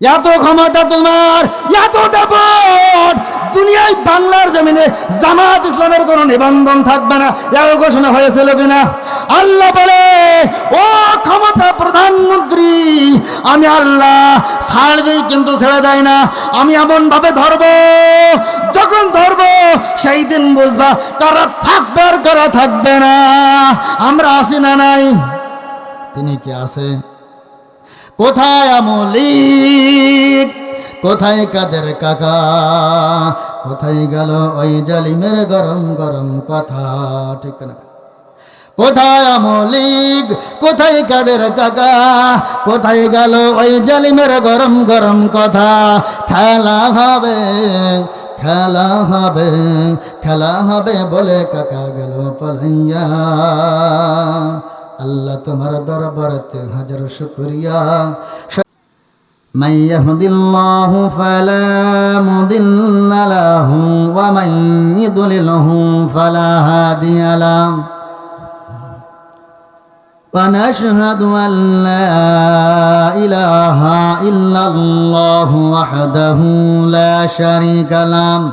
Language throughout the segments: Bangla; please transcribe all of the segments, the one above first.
এত ক্ষমতা তোমার, এত দাপট। দুনিয়ায় বাংলার জমিনে জামাত ইসলামের কোনো নিবন্ধন থাকবে না, এও ঘোষণা হয়েছিল কিনা? আল্লাহ বলে, ও ক্ষমতা প্রধানমন্ত্রী, আমি আল্লাহ ছাড়বে কিন্তু ছেড়ে দেয় না, আমি এমন ভাবে ধরব, যখন ধরব, সেই দিন বুঝবা কারা থাকবে আর কারা থাকবে না। আমরা আসি না নাই? তিনি কি আছে? কোথায় আমলিক? কোথায় কাদের কাকা? কোথায় গেল ওই জালিমের গরম গরম কথা? ঠিক না। কোথায় আমলিক? কোথায় কাদের কাকা? কোথায় গেল ওই জালিমের গরম গরম কথা? খেলা হবে খেলা হবে খেলা হবে বলে কাকা গেল পালাইয়া। আল্লাহ তোমার দরবারতে হাজার শুকরিয়া من يهد الله فلا مضل له ومن يضلله فلا هادي له ونشهد أن لا إله إلا الله وحده لا شريك له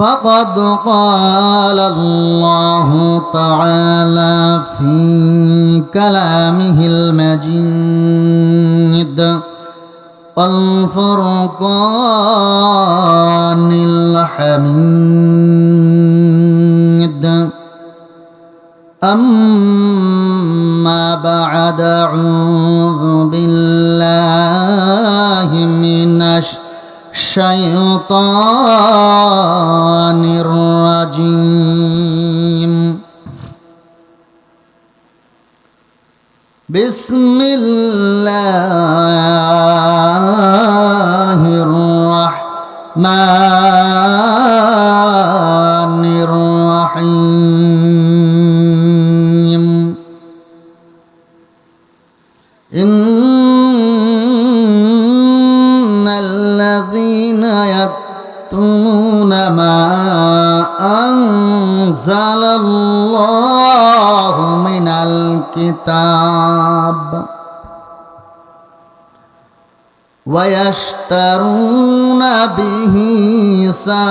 فقد قال الله تعالى في كلامه المجيد والفرقان الحميد. أما بعد أعوذ بالله من الشيطان الرجيم. بسم الله الرحمن الرحيم. إن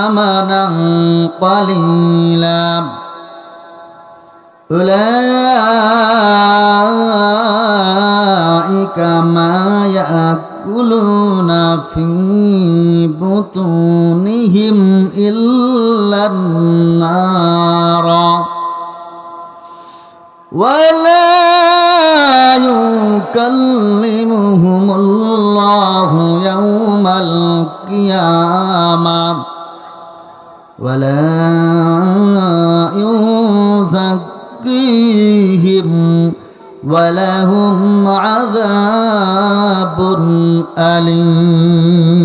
ثمنا قليلا. أولئك ما يأكلون في بطونهم إلا النار. ولا يكلمهم الله يوم القيامة. ولا يزكيهم ولهم عذاب أليم.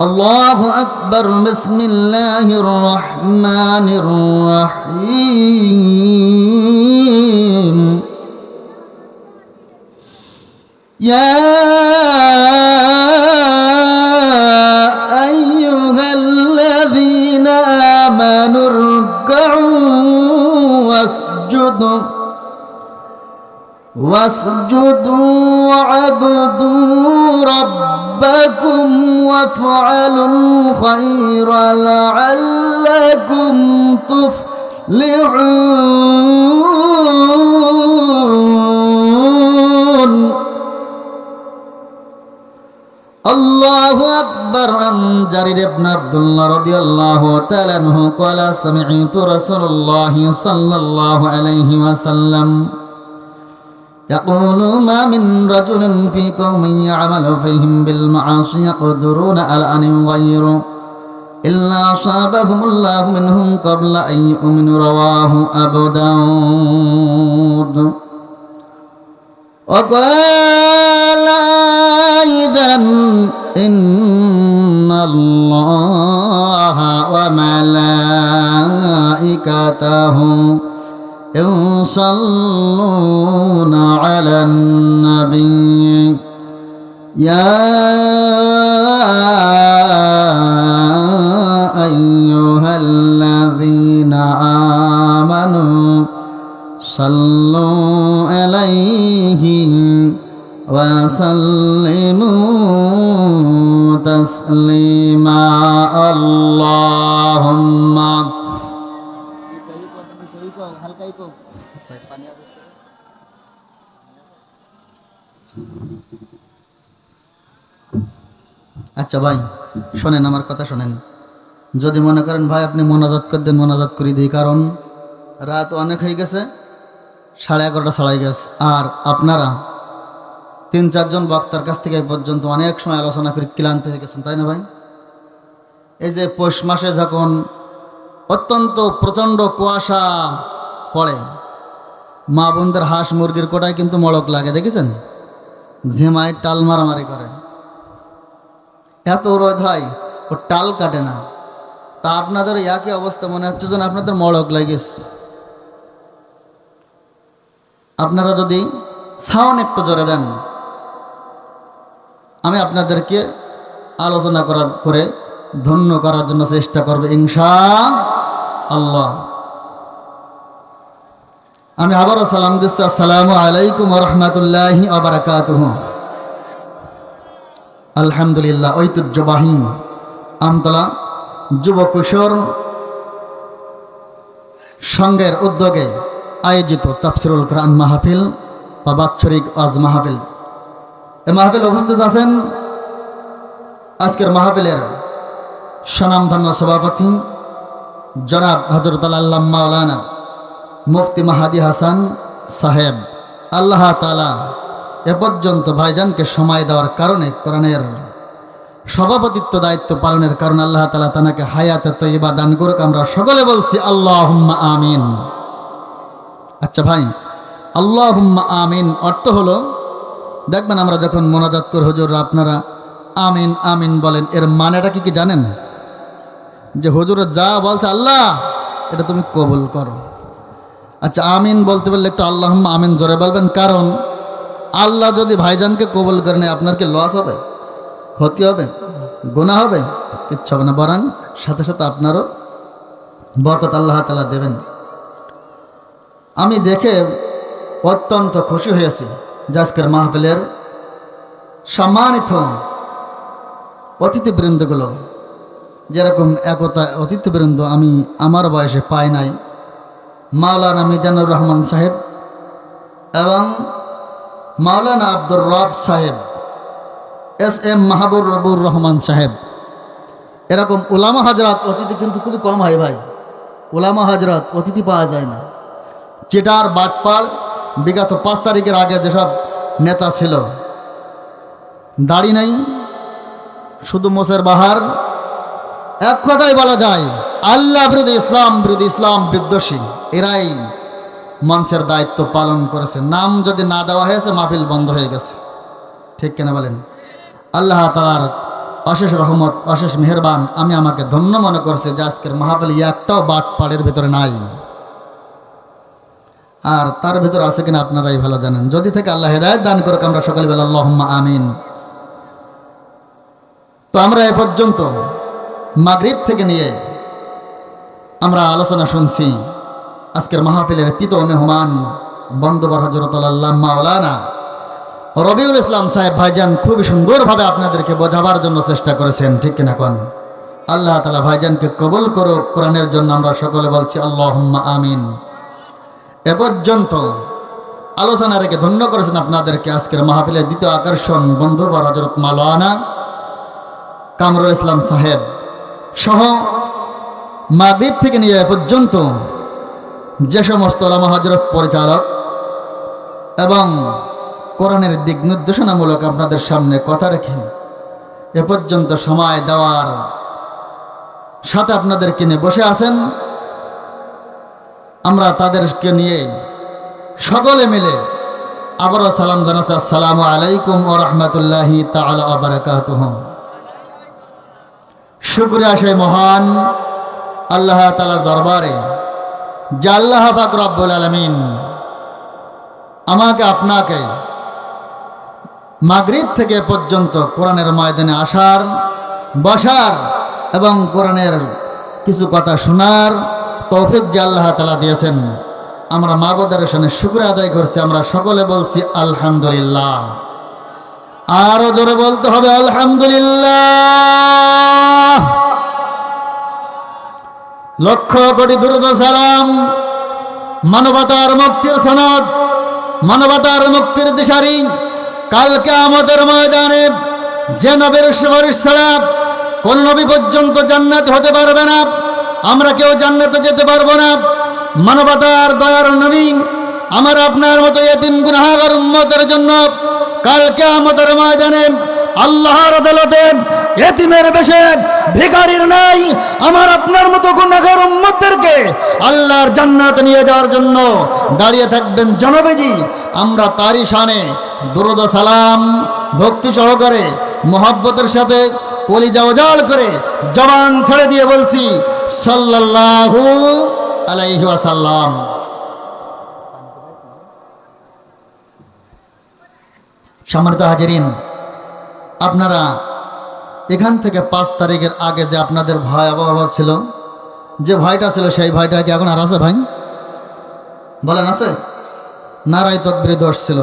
الله أكبر. بسم الله الرحمن الرحيم. يا أيها الذين آمنوا اركعوا واسجدوا واسجدوا وعبدوا ربكم وافعلوا الخير لعلكم تفلحون. الله أكبر عن جرير بن عبد الله رضي الله تعالى عنه قال سمعت رسول الله صلى الله عليه وسلم يقول ما من رجل في قوم يعمل فيهم بالمعاصي يقدرون على أن يغيروا إلا أصابهم الله منهم قبل أن يؤمنوا رواه أبو داود وقال أيضا إن الله وملائكته يصلون على النبي. يا أيها الذين آمنوا صلوا عليه وسلموا تسليما اللهم আচ্ছা ভাই শোনেন আমার কথা শোনেন যদি মনে করেন ভাই আপনি মোনাজাত করে দেন মোনাজাত করে দিই কারণ রাত অনেক হয়ে গেছে সাড়ে এগারোটা ছাড়াই গেছে। আর আপনারা তিন, চারজন বক্তার কাছ থেকে পর্যন্ত অনেক সময় আলোচনা করে ক্লান্ত হয়ে গেছেন, তাই না ভাই? এই যে পৌষ মাসে যখন অত্যন্ত প্রচণ্ড কুয়াশা পড়ে, মা বোনদের হাঁস মুরগির কোটায় কিন্তু মড়ক লাগে, দেখেছেন? ঝিমায় টাল মারামারি করে। এত রোদ হয়, ও টাল কাটে না। তা আপনাদের একই অবস্থা মনে হচ্ছে যেন আপনাদের মড়ক লাগিস আপনারা যদি সাউন্ড একটু জোরে দেন, আমি আপনাদেরকে আলোচনা করা করে ধন্য করার জন্য চেষ্টা করবে ইনশা আল্লাহ আমি আবারও সালাম দিচ্ছি, আসসালামু আলাইকুম রহমতুল্লাহি আবরাকাতুহ আলহামদুলিল্লাহ, ঐতিহ্যবাহী আমতলা যুব কিশোর সংঘের উদ্যোগে আয়োজিত তাফসিরুল কোরআন মাহফিল বা বাৎসরিক আজ মাহফিল। এ মাহফিল উপস্থিত আছেন আজকের মাহফিলের স্বনামধন্য সভাপতি জনাব হজরত আল্লাহ মাওলানা মুফতি মাহাদি হাসান সাহেব। আল্লাহ তালা এ পর্যন্ত ভাইজানকে সময় দেওয়ার কারণে কোরআনের সভাপতিত্ব দায়িত্ব পালনের কারণে আল্লাহ তালা তানাকে হায়াতে তৈবা দান করুক আমরা সকলে বলছি আল্লাহ আমিন। আচ্ছা ভাই আল্লাহ আমিন অর্থ হলো, দেখবেন আমরা যখন মোনাজাত করি হুজুর আপনারা আমিন আমিন বলেন, এর মানেটা কি কি জানেন? যে হুজুর যা বলছে, আল্লাহ, এটা তুমি কবুল করো। আচ্ছা আমিন বলতে বললে একটু আল্লাহ আমিন জোরে বলবেন, কারণ আল্লাহ যদি ভাইজানকে কবুল করে নেয়, আপনার কি লস হবে? ক্ষতি হবে? গুণা হবে? কিচ্ছু হবে না, বরং সাথে সাথে আপনারও বরকত আল্লাহ তালা দেবেন। আমি দেখে অত্যন্ত খুশি হয়েছি যে আজকের মাহফিলের সম্মানিত অতিথিবৃন্দগুলো, যেরকম একতা অতিথিবৃন্দ আমি আমার বয়সে পাই নাই, মাওলানা মিজানুর রহমান সাহেব এবং মাওলানা আব্দুর রব সাহেব, এস এম মাহাবুর রবুর রহমান সাহেব। এরকম উলামা হাজরাত অতিথি কিন্তু খুবই কম হয় ভাই। উলামা হাজরাত অতিথি পাওয়া যায় না। চিটার বাটপাল বিগত পাঁচ তারিখের আগে যেসব নেতা ছিল, দাড়ি নেই, শুধু মোসের বাহার। এক কথাই বলা যায়, আল্লাহ বিরোধী, ইসলাম বিরোধী, ইসলাম বিদ্বেষী, এরাই মঞ্চের দায়িত্ব পালন করেছে। নাম যদি না দেওয়া হয়েছে, মাহফিল বন্ধ হয়ে গেছে। ঠিক কেনা বলেন? আল্লাহ তালার অশেষ রহমত, অশেষ মেহরবান, আমি আমাকে ধন্য মনে করছে যে আজকের মাহফিল একটাও বাট পাড়ের ভিতরে নাই। আর তার ভিতর আছে কিনা আপনারাই ভালো জানেন। যদি থেকে আল্লাহ হেদায়ত দান করুক, আমরা সকালে বেলা আল্লাহ আমিন। তো আমরা এ পর্যন্ত মাগরিব থেকে নিয়ে আমরা আলোচনা শুনছি আজকের মাহফিলের পিত মেহমান বন্দবর হজরত আল্লাহ মাওলানা রবিউল ইসলাম সাহেব ভাইজান খুবই সুন্দরভাবে আপনাদেরকে বোঝাবার জন্য চেষ্টা করেছেন, ঠিক কিনা কন? আল্লাহ তালা ভাইজানকে কবুল করুক, কোরআনের জন্য আমরা সকলে বলছি আল্লাহ আমিন। এ পর্যন্ত আলোচনা রেখে ধন্য করেছেন আপনাদেরকে আজকের মাহফিলের দ্বিতীয় আকর্ষণ বন্ধুবর হজরত মাওলানা কামরুল ইসলাম সাহেব সহ মাগরিব থেকে নিয়ে এ পর্যন্ত যে সমস্ত ওলামা হজরত পরিচালক এবং কোরআনের দিক নির্দেশনামূলক আপনাদের সামনে কথা রেখে এ পর্যন্ত সময় দেওয়ার সাথে আপনাদেরকে নিয়ে বসে আছেন আমরা তাদেরকে নিয়ে সকলে মিলে আবারও সালাম জানাচ্ছি। আসসালামু আলাইকুম ও রহমতুল্লাহি তালা বারাকাতুহ। শুক্রিয়া সেই মহান আল্লাহ তালার দরবারে, যা আল্লাহ পাক রব্বুল আলমিন আমাকে, আপনাকে মাগরিব থেকে পর্যন্ত কোরআনের ময়দানে আসার, বসার এবং কোরআনের কিছু কথা শোনার তৌফিক যে আল্লাহ তালা দিয়েছেন। আমরা মাবুদের সামনে শুক্র আদায় করছি, আমরা সকলে বলছি আলহামদুলিল্লাহ। আরও জোরে বলতে হবে আলহামদুলিল্লাহ। লক্ষ কোটি দুরুদ সালাম। মানবতার মুক্তির সনদ, মানবতার মুক্তির দিশারি। কালকে আমাদের ময়দানে যে নবীর সুপারিশ ছাড়া কোন নবী পর্যন্ত জান্নাত হতে পারবে না। আমরা কেউ জান্নাতে যেতে পারব না। মানবতার দয়ার নবী, আমার আপনার মতো এতিম গুনাহাগার উম্মতের জন্য কালকে আমাদের ময়দানে আল্লাহর আদালতে এতিমের বেশে ভিখারির নাই, আমার আপনার মতো গুণাগার উম্মতদেরকে আল্লাহর জান্নাত নিয়ে যাওয়ার জন্য দাঁড়িয়ে থাকবেন জনবেজি। আমরা তারই শানে দুরুদ সালাম, ভক্তি সহকারে, মোহাব্বতের সাথে কলিজা উজাল করে জবান ছেড়ে দিয়ে বলছি, সাল্লাল্লাহু আলাইহি ওয়াসাল্লাম। সম্মানিত হাজিরিন, আপনারা এখান থেকে পাঁচ তারিখের আগে যে আপনাদের ভয় আবহাওয়া ছিল, যে ভয়টা ছিল সেই ভয়টা কি এখন আর আছে ভাই? বলেন, আছে? নারাই তকবির দোষ ছিল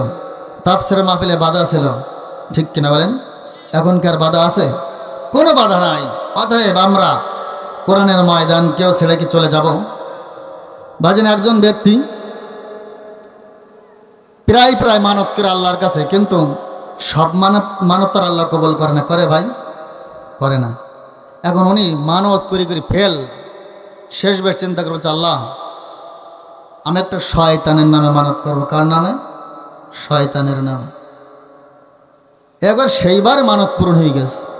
তাপসের মাহফিলে বাধা ছিল, ঠিক কিনা বলেন? এখনকার বাধা আছে? কোনো বাধা নাই। অতএব আমরা কোরআনের ময়দান কেউ ছেড়ে কি চলে যাব? ভাজেন একজন ব্যক্তি প্রায় প্রায় মানবকের করে আল্লাহর কাছে, কিন্তু সব মানব মানত তার আল্লাহ কবল করে না। করে ভাই? করে না। এখন উনি মানত করি করি ফেল। শেষ চিন্তা করছে আল্লাহ, আমি একটা শয়তানের নামে মানত করব। কার নামে? শয়তানের নামে। এবার সেইবার মানত পূরণ হয়ে গেছে।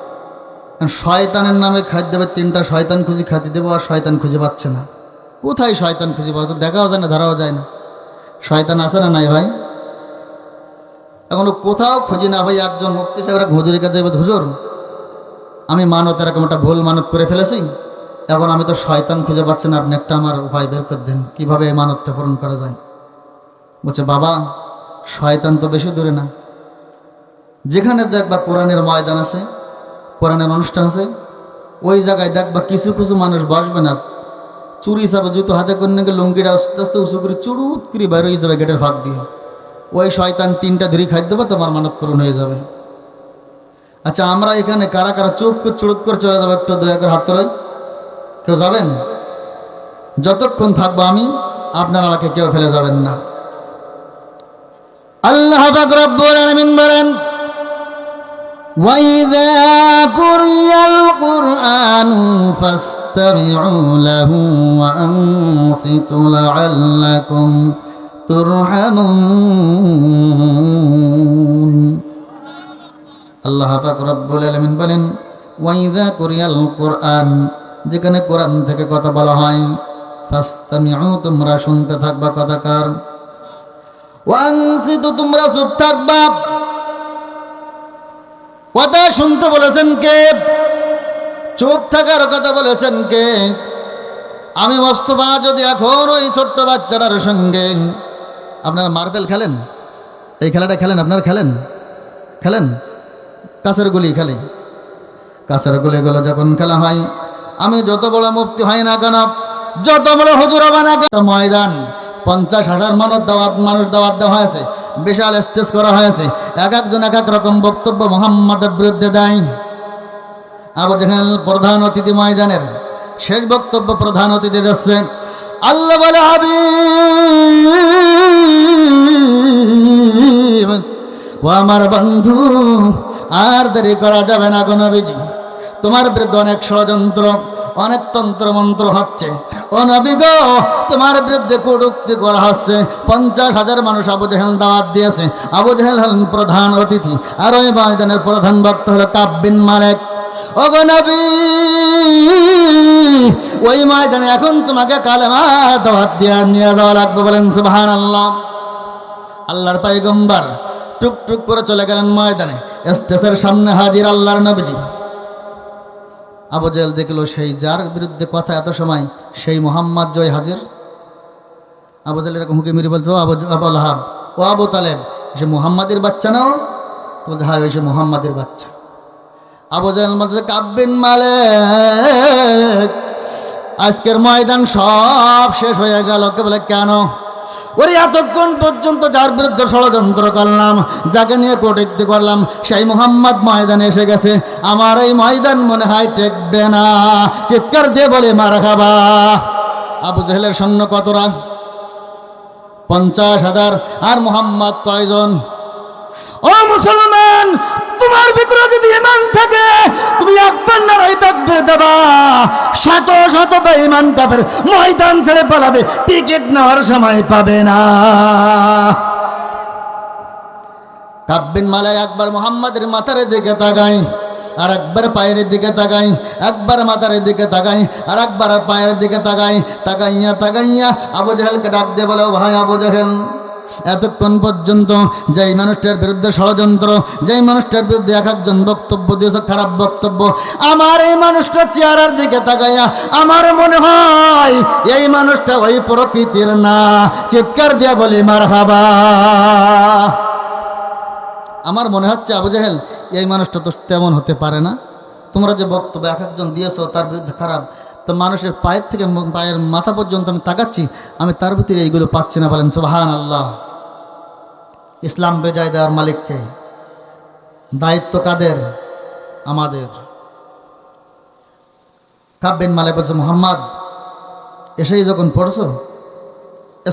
শয়তানের নামে খাদ্য দেবে, তিনটা শয়তান খুঁজি খাতি দেবো আর শয়তান খুঁজে পাচ্ছে না। কোথায় শয়তান খুঁজে পাবো? তো দেখাও যায় না, ধরাও যায় না। শয়তান আছে না নাই ভাই? এখনও কোথাও খুঁজি না ভাই একজন মুক্তি সাহেবরা হুজুরের কাছে যাবে হুজুর, আমি মানত এরকম একটা ভুল মানত করে ফেলেছি। এখন আমি তো শয়তান খুঁজে পাচ্ছি না, আপনি একটা আমার উপায় বের করে দেন। কীভাবে এই মানতটা পূরণ করা যায়? বলছে, বাবা, শয়তান তো বেশি দূরে না। যেখানে দেখবা কোরআনের ময়দান আছে কোরআনের অনুষ্ঠান আছে, ওই জায়গায় দেখবা কিছু কিছু মানুষ বসবে না। চুরি হিসাবে জুতো হাতে করে নাকি লুঙ্গিটা আস্তে আস্তে উঁচু করে চুরুত করে বের হয়ে যাবে গেটের ফাঁক দিয়ে। ওই শয়তান তিনটা ধরি খাদ্য দেবে, তোমার মানত পূরণ হয়ে যাবে। আচ্ছা আমরা এখানে কারা কারা চুপ করে চুরুত করে চলে যাব একটু দয়া করে হাত তোলাই কেউ যাবেন? যতক্ষণ থাকব আমি, আপনারা আমাকে কেউ ফেলে যাবেন না। আল্লাহ রব্বুল আলামিন বলেন وإذا قرئ القرآن فاستمعوا له وأنصتوا لعلكم ترحمون আল্লাহ পাক রব্বুল আলামিন বলেন ওয়াইদা কুরিয়াল কোরআন যেখানে কোরআন থেকে কথা বলা হয় ফাস্তামিউ তোমরা শুনতে থাকবা কথাকার ওয়ানসিতু তোমরা চুপ থাকবা কথা শুনতে বলেছেন কে? চুপ থাকার কথা বলেছেন কে? আমি মোস্তফা যদি এখন ওই ছোট্ট বাচ্চাটার সঙ্গে আপনারা মার্বেল খেলেন? এই খেলাটা খেলেন, আপনারা খেলেন? খেলেন? কাছের গুলি খেলে। কাছের গুলিগুলো যখন খেলা হয়, আমি যত বড় মুক্তি হয় না কেন, যত বড় হুজুর হবে না ময়দান, পঞ্চাশ হাজার মানুষ দাওয়াত মানুষ দাওয়াত দেওয়া হয়েছে। বিশাল স্টেজ করা হয়েছে। এক একজন এক এক রকম বক্তব্য মোহাম্মদের বিরুদ্ধে দেয়। আবু জাহেল প্রধান অতিথি ময়দানের শেষ বক্তব্য প্রধান অতিথি দিচ্ছে আল্লাহ বলে, হাবিব, ও আমার বন্ধু, আর দেরি করা যাবে না কোনো নবীজি। তোমার বিরুদ্ধে অনেক ষড়যন্ত্র, অনেক তন্ত্র মন্ত্র হচ্ছে। ও নবী গো, তোমার বিরুদ্ধে কটুক্তি করা হচ্ছে। পঞ্চাশ হাজার মানুষ আবু জাহেল দাওয়াত দিয়েছে। আবু জাহেল হলেন প্রধান অতিথি। আর ওই ময়দানের প্রধান বক্তা হলো কাব্বিন মালেক। ওই ময়দানে এখন তোমাকে কালেমা দাওয়াত দিয়ে নিয়ে যাওয়া লাগবে বলেন সুবহান আল্লাহ আল্লাহর পাইগম্বার টুক টুক করে চলে গেলেন ময়দানে। স্টেজের সামনে হাজির আল্লাহর নবীজি। আবু জেল দেখল সেই যার বিরুদ্ধে কথা এত সময় সেই মোহাম্মদ জয় হাজির। আবু জাল এরকম হুকে মেরে বলতো আবু আবুল হাব ও আবু তালেব, সে মোহাম্মদের বাচ্চা নাও। তো বলতে হ্যাঁ সে মোহাম্মদের বাচ্চা। আবু জাল বলতে কাব্বিন মালে আজকের ময়দান সব শেষ হয়ে গেল। কে বলে, কেন? ওরে এতক্ষণ পর্যন্ত যার বিরুদ্ধে ষড়যন্ত্র করলাম, যাকে নিয়ে প্রোটেক্ট করলাম, সেই মোহাম্মদ ময়দানে এসে গেছে। আমার এই ময়দান মনে হয় টেকবে না। চিৎকার দিয়ে বলে, মারা খাবা। আবু জাহেলের সৈন্য কতরা? পঞ্চাশ হাজার। আর মোহাম্মদ কয়জন? মুসলমান, তোমার ভিতরে যদি ইমান থাকে, তুমি একবার নারাই তাকবীর দেবা। শত শত বেঈমান কাফের ময়দান ছেড়ে পালাবে, টিকিট নেওয়ার সময় পাবে না। কাব্বিন মালায় একবার মোহাম্মদের মাথার দিকে তাকাই, আর একবার পায়ের দিকে তাকাই, একবার মাথার দিকে তাকাই, আর একবার পায়ের দিকে তাকাই, তাকাইয়া তাকাইয়া আবু জাহেলকে ডাক দিয়ে বলে, "ও ভাই আবু জাহেল এতক্ষণ পর্যন্ত যেই মানুষটার বিরুদ্ধে ষড়যন্ত্র, যেই মানুষটার বিরুদ্ধে এক একজন বক্তব্য দিয়েছে, খারাপ বক্তব্য, আমার এই মানুষটা চেহারার দিকে তাকাইয়া আমার মনে হয় এই মানুষটা ওই প্রকৃতির না। চিৎকার দিয়ে বলি মার হাবা আমার মনে হচ্ছে, আবু জাহেল, এই মানুষটা তো তেমন হতে পারে না। তোমরা যে বক্তব্য এক একজন দিয়েছ, তার বিরুদ্ধে খারাপ তো মানুষের পায়ের থেকে পায়ের মাথা পর্যন্ত আমি তাকাচ্ছি, আমি তার ভিতরে এইগুলো পাচ্ছি না বলেন সুবাহান আল্লাহ ইসলাম বেজায় দেওয়ার মালিককে। দায়িত্ব কাদের? আমাদের। কাব্যেন মালিক বলছে, মোহাম্মদ, এসেই যখন পড়ছো,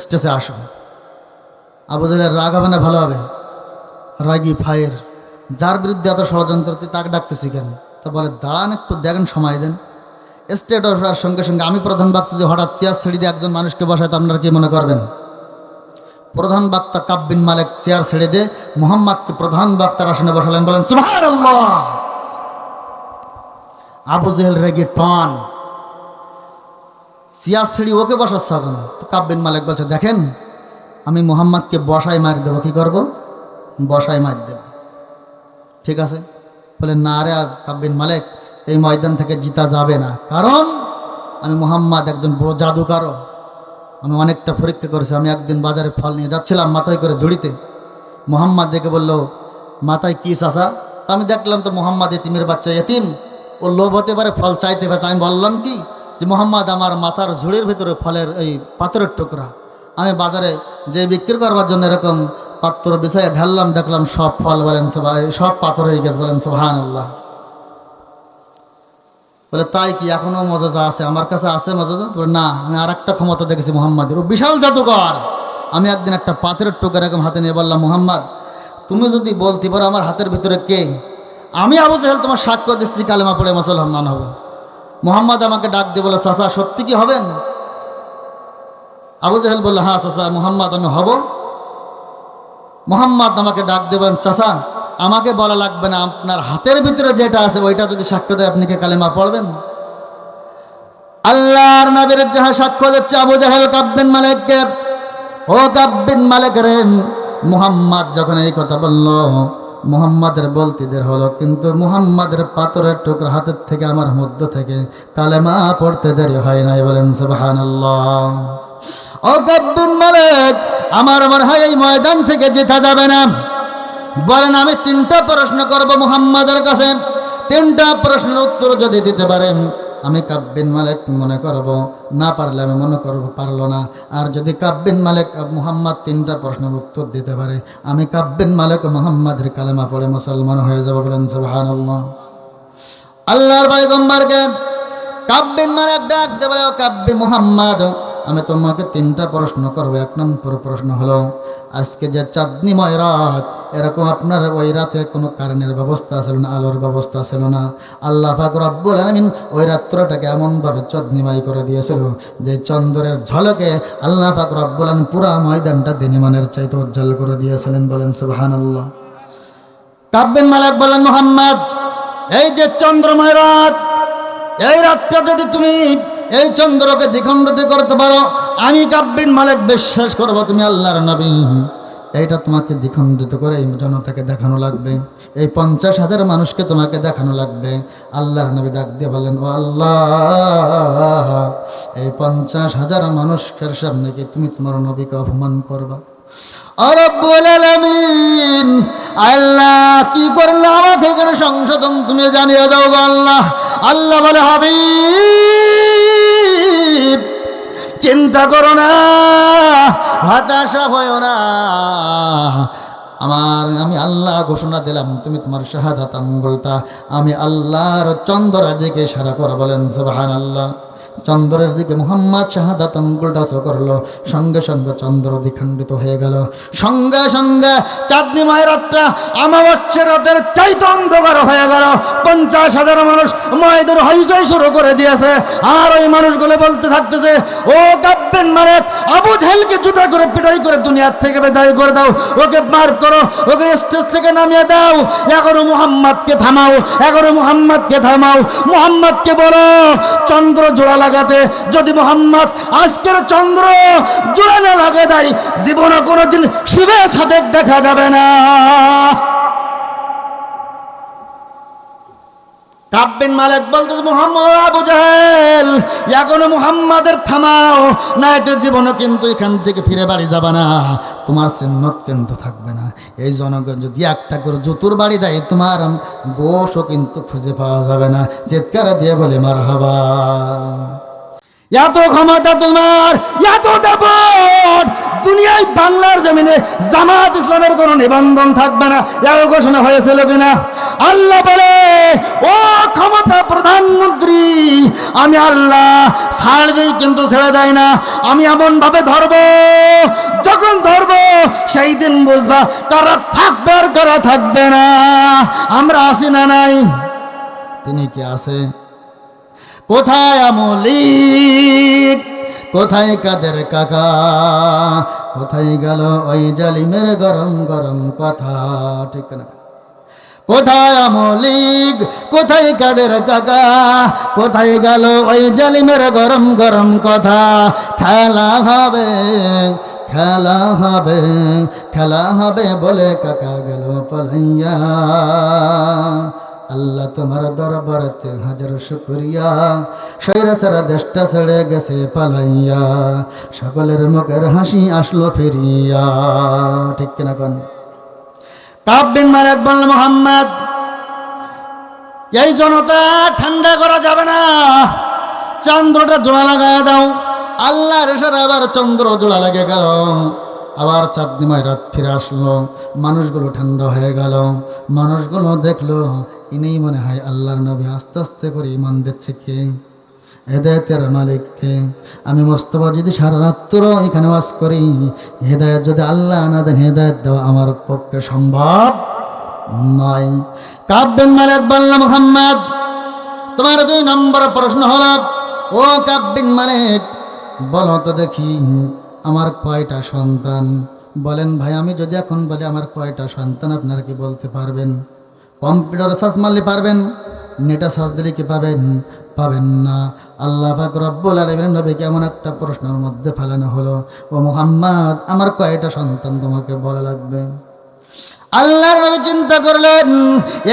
স্টেজে আসো। আবু জাহেলের রাগ হবে না, ভালো হবে? রাগি ফায়ের যার বিরুদ্ধে এত ষড়যন্ত্র, তুই তাকে ডাকতেছি কেন? তা বলে, দাঁড়ান একটু, দেখেন, সময় দেন। স্টেট ওঠার সঙ্গে সঙ্গে আমি প্রধান বক্তা যদি হঠাৎ চেয়ার ছেড়ে দিয়ে একজন মানুষকে বসায়, তো আপনারা কি মনে করবেন? প্রধান বক্তা কাব্বিন মালিক চেয়ার ছেড়ে দিয়ে মোহাম্মদকে প্রধান বক্তার আসনে বসালেন, বলেন আবু জেহেল রেগে টন। চেয়ার ছেড়ে ওকে বসাচ্ছে এখন। তো কাব্বিন মালিক বলছে, দেখেন, আমি মোহাম্মদকে বসায় মার দেবো, কী করব? বসায় মার দেব। ঠিক আছে? বলে, না রে কাব্বিন মালিক এই ময়দান থেকে জিতা যাবে না। কারণ আমি মোহাম্মদ একজন বড় জাদুকারও। আমি অনেকটা পরীক্ষা করেছি। আমি একদিন বাজারে ফল নিয়ে যাচ্ছিলাম মাথায় করে ঝুড়িতে। মোহাম্মদ দেখে বলল, মাথায় কি চাষা তা আমি দেখলাম তো মোহাম্মদ এতিমের বাচ্চা এতিম। ও লোভ হতে পারে, ফল চাইতে পারে। আমি বললাম কি? যে মোহাম্মদ আমার মাথার ঝুড়ির ভিতরে ফলের এই পাথরের টুকরা। আমি বাজারে যে বিক্রি করবার জন্য এরকম পাত্র বিষয়ে ঢাললাম। দেখলাম সব ফল বলেন সব পাথর হয়ে গেছে বলেন সোহান আল্লাহ বলে, তাই কি এখনও মজাজা আছে? আমার কাছে আছে মজাজা বলে, না, আমি আর একটা ক্ষমতা দেখেছি মোহাম্মদের ও বিশাল জাদুকর। আমি একদিন একটা পাথরের টুকরা এরকম হাতে নিয়ে বললাম, মোহাম্মদ, তুমি যদি বলতে পারো আমার হাতের ভিতরে কে? আমি আবু জাহেল তোমার সাক্ষ্য দিচ্ছি, কালেমা পড়ে মুসলমান হব। মোহাম্মদ আমাকে ডাক দিয়ে বলে, চাচা, সত্যি কি হবেন? আবু জাহেল বলল হ্যাঁ চাচা, মোহাম্মদ, আমি হব। মোহাম্মদ আমাকে ডাক দেবেন চাচা আমাকে বলা লাগবে না, আপনার হাতের ভিতরে যেটা আছে ওইটা যদি সাক্ষ্য দেয়, আপনি কি কালেমা পড়বেন? আল্লাহর নবীর যাহা সাক্ষ্য দিচ্ছে, আবু জাহেল কাব্বিন মালিককে। ও কাব্বিন মালিক রে, মুহাম্মদ যখন এই কথা বলল, মুহাম্মাদের বলতিদের হলো, কিন্তু মুহাম্মাদের পাথরের টুকরা হাতের থেকে আমার মধ্য থেকে কালেমা পড়তে দেরি হয় নাই। বলেন, সুবহানাল্লাহ। ও কাব্বিন মালিক, আমার মনে হয় এই ময়দান থেকে জেতা যাবে না। বলেন, আমি তিনটা প্রশ্ন করব মুহাম্মাদের কাছে। তিনটা প্রশ্নের উত্তর যদি দিতে পারেন, আমি কাব্বিন মালিক মনে করব। না পারলে আমি মনে করব পারল না। আর যদি কাব্বিন মালিক মুহাম্মদ তিনটা প্রশ্নের উত্তর দিতে পারে, আমি কাব্বিন মালিক মোহাম্মদের কালেমা পড়ে মুসলমান হয়ে যাব বলেন, সুবহানাল্লাহ। আল্লাহর ভাই গম্বারকে কাব্বিন মালিক ডাক দেবে ও কাব্বি মুহাম্মদ আমি তোমাকে তিনটা প্রশ্ন করব। এক নম্বর প্রশ্ন হলো, আজকে যে চাঁদনিময় রাত এরকম আপনার ওই রাতে কোনো কারেন্টের ব্যবস্থা ছিল না, আলোর ব্যবস্থা ছিল না? আল্লাহ পাক রব্বুল আলামিন ওই রাত্রটাকে এমনভাবে চাঁদনিময় করে দিয়েছিল যে চন্দ্রের ঝলকে আল্লাহ পাক রব্বুল আলামিন পুরা ময়দানটা দিনিমানের চাইতে উজ্জ্বল করে দিয়েছিলেন বলেন সুবহানাল্লাহ। কাব্বিন মালিক বলেন মোহাম্মদ, এই যে চন্দ্রময় রাত এই রাতটা যদি তুমি এই চন্দ্রকে দ্বিখণ্ডিত করতে পারো, আমি কাব্বিন মালিক বিশ্বাস করব তুমি আল্লাহর নবী। এইটা তোমাকে দ্বিখণ্ডিত করে এই জনতাকে দেখানো লাগবে। এই পঞ্চাশ হাজার মানুষকে তোমাকে দেখানো লাগবে। আল্লাহর নবী ডাক দিয়ে বললেন, ও আল্লাহ, এই পঞ্চাশ হাজার মানুষের সামনে কি তুমি তোমার নবীকে অপমান করবা? আল্লাহ, কি করলে আমাকে এখানে সংশোধন তুমি জানিয়ে দাও আল্লাহ। আল্লাহ বলে, হাবিব, চিন্তা করো না, হতাশা হয়েও না। আমার, আমি আল্লাহ ঘোষণা দিলাম, তুমি তোমার শাহাদাত আঙ্গুলটা আমি আল্লাহর চন্দ্রের দিকে সারা করে, বলেন সুবহান আল্লাহ চন্দ্রের দিকে মুহাম্মদ শাহাদাত আঙ্গুলটা করল। সঙ্গে সঙ্গে চন্দ্র দ্বিখণ্ডিত হয়ে গেল। সঙ্গে সঙ্গে চাঁদনি মায়ের রাতটা আমাবস্যের রাতের চাইতে অন্ধকার হয়ে গেল। পঞ্চাশ হাজার মানুষ মায়েদের হইচই শুরু করে দিয়েছে। আর ওই মানুষগুলো বলতে থাকতেছে, ও কাব্যেন মালিক, আবু ঝেলকে জুতা করে পিটাই করে দুনিয়ার থেকে বেদায় করে দাও। ওকে মার করো, ওকে স্টেজ থেকে নামিয়ে দাও। এগারো মুহাম্মদকে থামাও এগারো মুহাম্মদকে থামাও। মুহাম্মদকে বলো, চন্দ্র জোড়া লাগাতে, যদি মোহাম্মদ আজকের চন্দ্র জোরে না লাগে দেয় জীবনে কোনোদিন শুভে সাদেক দেখা যাবে না। কাব্বিন মালিক বলতেছে, মোহাম্মদ আবু জাহেল, এখনও মুহাম্মাদের থামাও না এতে জীবনও কিন্তু এখান থেকে ফিরে বাড়ি যাবে না। তোমার চিহ্নত কিন্তু থাকবে না। এই জনগণ যদি একটা করে জুতুর বাড়ি দেয়, তোমার গোশও কিন্তু খুঁজে পাওয়া যাবে না। চিৎকার দিয়ে বলে মার হাবা এত ক্ষমতা তোমার, এত দাপট। দুনিয়ায় বাংলার জমিনে জামাত ইসলামের কোনো নিবন্ধন থাকবে না, এও ঘোষণা হয়েছিল কিনা আল্লাহ বলে, ও ক্ষমতা প্রধানমন্ত্রী, আমি আল্লাহ ছাড় দিই কিন্তু ছেড়ে দেয় না, আমি এমন ভাবে ধরবো, যখন ধরবো, সেই দিন বুঝবা কারা থাকবে আর কারা থাকবে না। আমরা আসি না নাই? তিনি কি আছে? কোথায় আমলিক? কোথায় কাদের কাকা? কোথায় গেল ওই জালিমের গরম গরম কথা? ঠিক না। কোথায় আমলিক? কোথায় কাদের কাকা? কোথায় গেল ওই জালিমের গরম গরম কথা? খেলা হবে খেলা হবে খেলা হবে বলে কাকা গেল পলাইয়া। আল্লাহ তোমার দরবারতে হাজার শুকরিয়া। সৈরা সারা দেশটা ছেড়ে গেছে পালাইয়া। সকলের মুখের হাসি আসলো ফিরিয়া। ঠিক কিনা কন? কাব্বিন মালিক বলল, মোহাম্মদ, এই জনতা ঠান্ডা করা যাবে না। চন্দ্রটা জোড়া লাগায় দাও। আল্লাহর এসার আবার চন্দ্র জোড়া লাগে গেল। আবার চাঁদনিময় রাত ফিরে আসলো। মানুষগুলো ঠান্ডা হয়ে গেল। মানুষগুলো দেখল, ইনেই মনে হয় আল্লাহর নবী। আস্তে আস্তে করে ইমান দিচ্ছে কে? হেদায়তের মালিককে আমি মোস্তফা যদি সারা রাত্র এখানে বাস করি, হেদায়ত যদি আল্লাহ না দেন, হেদায়ত দেওয়া আমার পক্ষে সম্ভব নয়। কাব্যেন মালিক বললাম মোহাম্মদ, তোমার দুই নম্বর প্রশ্ন হল, ও কাব্বিন মালিক, বলো তো দেখি। আমার কয়টা সন্তান? বলেন ভাই, আমি যদি এখন বলি আমার কয়টা সন্তান, আপনারা কি বলতে পারবেন? কম্পিউটার সার্চ মারলে পারবেন, নেটা সার্চ দিলে কি পাবেন? পাবেন না। আল্লাহ পাক রব্বুল আলমের নবীকে একটা প্রশ্নের মধ্যে ফেলানো হলো, ও মোহাম্মদ, আমার কয়টা সন্তান তোমাকে বলা লাগবে? আল্লাহর নবী চিন্তা করলেন,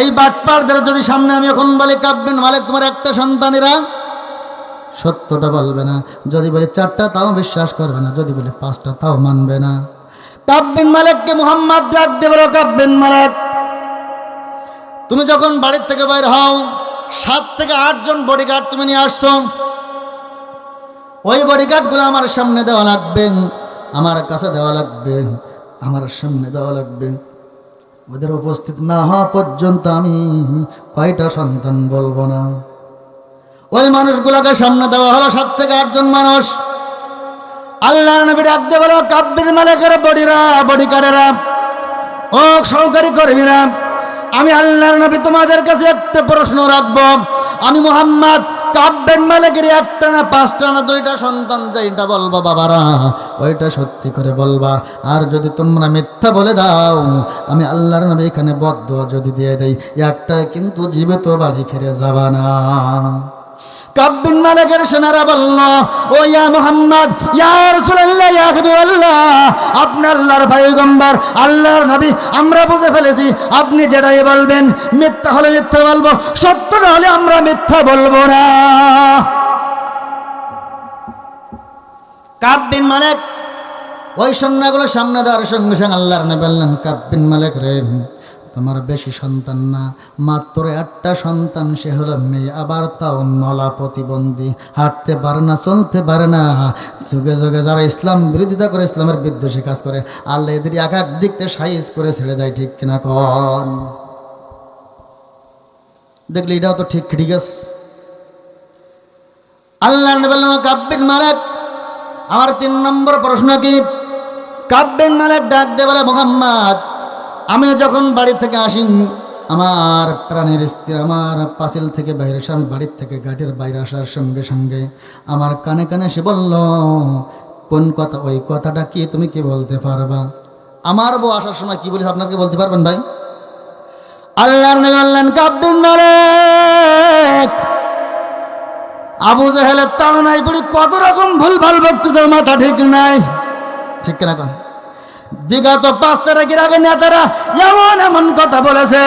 এই বাটপারদের যদি সামনে আমি এখন বলি কাব্যেন মালিক, তোমার একটা সন্তানেরা সত্যটা বলবে না। যদি বলে চারটা, তাও বিশ্বাস করবে না। যদি বলে পাঁচটা, তাও মানবে না। কাব্যেন মালিককে মোহাম্মদ ডাক দেবে কাব্যেন মালিক। তুমি যখন বাড়ির থেকে বাইর হও, সাত থেকে আটজন বডিগার্ড তুমি নিয়ে আসছো। ওই বডিগার্ডগুলো আমার সামনে দেওয়া লাগবে। আমার কাছে দেওয়া লাগবে। আমার সামনে দেওয়া লাগবে। ওদের উপস্থিত না হওয়া পর্যন্ত আমি কয়টা সন্তান বলব না। ওই মানুষগুলোকে সামনে দেওয়া হলো সাত থেকে আটজন মানুষ। আল্লাহ নবী ডাক দিয়ে বলো, কাব্যের মালিকের বডিরা বডিকারেরা ও সহকারী কর্মীরা, আমি আল্লাহর নবী তোমাদের কাছে একটা প্রশ্ন রাখব। আমি মোহাম্মদ কাব্যের মালিকের একটা না পাঁচটা না দুইটা সন্তান যেটা বলবা বাবারা, ওইটা সত্যি করে বলবা। আর যদি তোমরা মিথ্যা বলে দাও, আমি আল্লাহর নবী এখানে বদ্ধ যদি দিয়ে দেই একটা কিন্তু জীবিত বাড়ি ফিরে যাবা না। কাব্বিন মালিকের সেনারা বলল, ও ইয়া মুহাম্মদ, ইয়া রাসূলুল্লাহ, ইয়া হাবিবাল্লাহ, আপনি আল্লাহর পয়গম্বর, আল্লাহর নবী, আমরা বুঝে ফেলেছি, আপনি যেটাই বলবেন, মিথ্যা হলে মিথ্যা বলব সত্যটা হলে আমরা মিথ্যা বলব না। কাব্বিন মালিক, ওই সন্ন্যাগুলো সামনে দেওয়ার সঙ্গে সঙ্গে আল্লাহর নবী বললেন কাব্বিন মালিক রে তোমার বেশি সন্তান না। মাত্র একটা সন্তান, সে হলো মেয়ে। আবার তাও নলা প্রতিবন্ধী। হাঁটতে পারে না, চলতে পারে না। যুগে যুগে যারা ইসলাম বিরোধিতা করে, ইসলামের বিদ্বেষী কাজ করে, আল্লাহ এদের এক এক দিক থেকে সাইজ করে ছেড়ে দেয়, ঠিক কিনা কন? দেখলি এটাও তো ঠিক ঠিক আছে। আল্লাহ কাব্বিন মালিক, আমার তিন নম্বর প্রশ্ন কি? কাব্যেন মালের ডাক দে বলে, মোহাম্মদ আমি যখন বাড়ি থেকে আসি আমার প্রাণের স্ত্রী আমার পাঁচিল থেকে বাইরে আমি বাড়ির থেকে গাড়ির বাইরে আসার সঙ্গে সঙ্গে আমার কানে কানে সে বলল, কোন কথা, ওই কথাটা কি তুমি কি বলতে পারবা? আমার বউ আসার সময় কি বলিস আপনার কি বলতে পারবেন ভাই? আল্লাহর নবী বললেন মালিক। আবু জাহেলের তাড়নাই পড়ি কত রকম ভুল ভালো বক্তৃতার মাথা ঠিক নাই। ঠিক কিনা কন? বিগত পাঁচ তারিখের আগে নেতারা এমন এমন কথা বলেছে।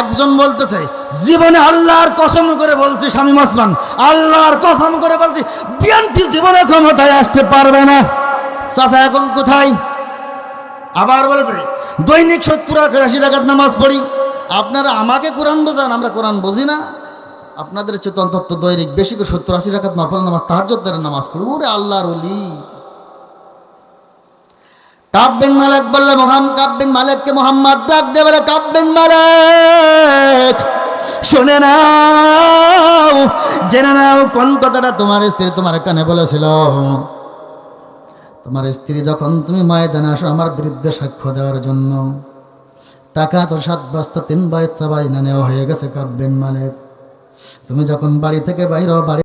একজন বলতেছে, জীবনে আল্লাহর কসম করে বলছি, স্বামী ওসমান আল্লাহর কসম করে বলছি, বিএনপি জীবনে ক্ষমতায় আসতে পারবে না। চাচা, এখন কোথায়? আবার বলেছে, দৈনিক সত্তর আশি টাকার নামাজ পড়ি। আপনারা আমাকে কোরআন বোঝান, আমরা কোরআন বুঝি না। আপনাদের চেতন তত্ত্ব দৈনিক বেশি করে সত্তর আশি টাকার নফল নামাজ তাহাজ্জুদের নামাজ পড়ি। ওরে আল্লাহর অলি কাব্বিন মালিক বললে মোহাম কাব্বিন মালিককে মোহাম্মদ ডাক দে বলে কাব্বিন মালিক, শুনে নাও, জেনে নাও কোন কথাটা তোমার স্ত্রী তোমার কানে বলেছিল। তোমার স্ত্রী যখন তুমি ময়দানে আসো আমার বিরুদ্ধে সাক্ষ্য দেওয়ার জন্য, টাকা তো সাত বস্তা, তিন বস্তা বাইনা নেওয়া হয়ে গেছে কাব্যেন মালিক। তুমি যখন বাড়ি থেকে বাইর বাড়ি